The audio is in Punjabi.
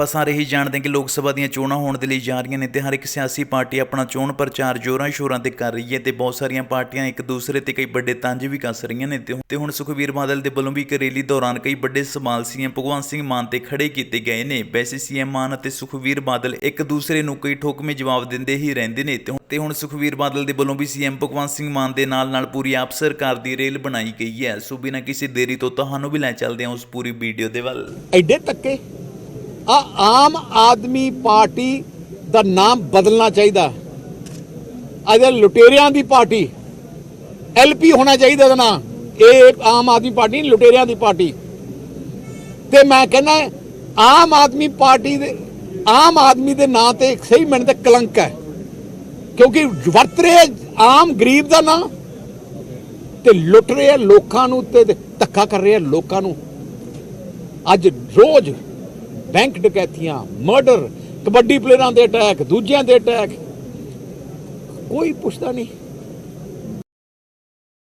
ਆਪਾਂ ਸਾਰੇ ਹੀ ਜਾਣਦੇ ਹਾਂ ਕਿ ਲੋਕ ਸਭਾ ਦੀਆਂ ਚੋਣਾਂ ਹੋਣ ਦੇ ਲਈ ਜਾ ਰਹੀਆਂ ਨੇ ਤੇ ਹਰ ਇੱਕ ਸਿਆਸੀ ਪਾਰਟੀ ਆਪਣਾ ਚੋਣ ਪ੍ਰਚਾਰ ਜ਼ੋਰਾਂ ਸ਼ੋਰਾਂ ਤੇ ਕਰ ਰਹੀ ਹੈ ਤੇ ਬਹੁਤ ਸਾਰੀਆਂ ਪਾਰਟੀਆਂ ਇੱਕ ਦੂਸਰੇ ਤੇ ਕਈ ਵੱਡੇ ਤੰਜ ਵੀ ਕੱਸ ਰਹੀਆਂ ਨੇ ਤੇ ਹੁਣ ਸੁਖਵੀਰ ਬਾਦਲ ਦੇ ਵੱਲੋਂ ਵੀ ਇੱਕ ਰੈਲੀ ਦੌਰਾਨ ਕਈ ਵੱਡੇ ਸਵਾਲ ਸੀਐਮ ਭਗਵੰਤ ਸਿੰਘ ਮਾਨ ਤੇ ਖੜੇ ਕੀਤੇ ਗਏ ਨੇ। ਵੈਸੇ ਸੀਐਮ ਮਾਨ ਅਤੇ ਸੁਖਵੀਰ ਬਾਦਲ ਇੱਕ ਦੂਸਰੇ ਨੂੰ ਕਈ ਠੋਕਵੇਂ ਜਵਾਬ ਦਿੰਦੇ ਹੀ ਰਹਿੰਦੇ ਨੇ ਤੇ ਹੁਣ- ਤੇ ਹੁਣ ਸੁਖਵੀਰ ਬਾਦਲ ਦੇ ਵੱਲੋਂ ਵੀ ਸੀਐਮ ਭਗਵੰਤ ਸਿੰਘ ਮਾਨ ਦੇ ਨਾਲ ਨਾਲ ਪੂਰੀ ਆਪ ਸਰਕਾਰ ਦੀ ਰੇਲ ਬਣਾਈ ਗਈ ਹੈ। ਸੋ ਬਿਨਾਂ ਕਿਸੇ ਦੇਰੀ ਤੋਂ ਤੁਹਾਨੂੰ ਵੀ ਲੈ ਚੱਲਦੇ ਹਾਂ ਉਸ ਪੂਰੀ ਵੀਡੀਓ ਦੇ ਵੱਲ। ਐਡੇ ਤੱਕੇ ਆ ਆਮ ਆਦਮੀ ਪਾਰਟੀ ਦਾ ਨਾਮ ਬਦਲਣਾ ਚਾਹੀਦਾ। ਅਜੇ ਲੁਟੇਰਿਆਂ ਦੀ ਪਾਰਟੀ, ਐਲਪੀ ਹੋਣਾ ਚਾਹੀਦਾ ਦਾ ਨਾਮ। ਇਹ ਆਮ ਆਦਮੀ ਪਾਰਟੀ ਨਹੀਂ, ਲੁਟੇਰਿਆਂ ਦੀ ਪਾਰਟੀ। ਤੇ ਮੈਂ ਕਹਿੰਦਾ ਆਮ ਆਦਮੀ ਪਾਰਟੀ ਦੇ, ਆਮ ਆਦਮੀ ਦੇ ਨਾਂ ਤੇ ਇੱਕ ਸਹੀ ਮੈਨੂੰ ਤੇ ਕਲੰਕ ਹੈ। ਕਿਉਂਕਿ ਵਰਤ ਰਹੇ ਆਮ ਗਰੀਬ ਦਾ ਨਾਂ ਤੇ ਲੁੱਟ ਰਹੇ ਲੋਕਾਂ ਨੂੰ ਤੇ ਧੱਕਾ ਕਰ ਰਹੇ ਲੋਕਾਂ ਨੂੰ। ਅੱਜ ਰੋਜ਼ ਬੈਂਕ ਡਕੈਤੀਆਂ ਮਰਡਰ ਕਬੱਡੀ ਪਲੇਅਰਾਂ ਦੇ ਅਟੈਕ ਦੂਜਿਆਂ ਦੇ ਅਟੈਕ ਕੋਈ ਪੁੱਛਦਾ ਨਹੀਂ।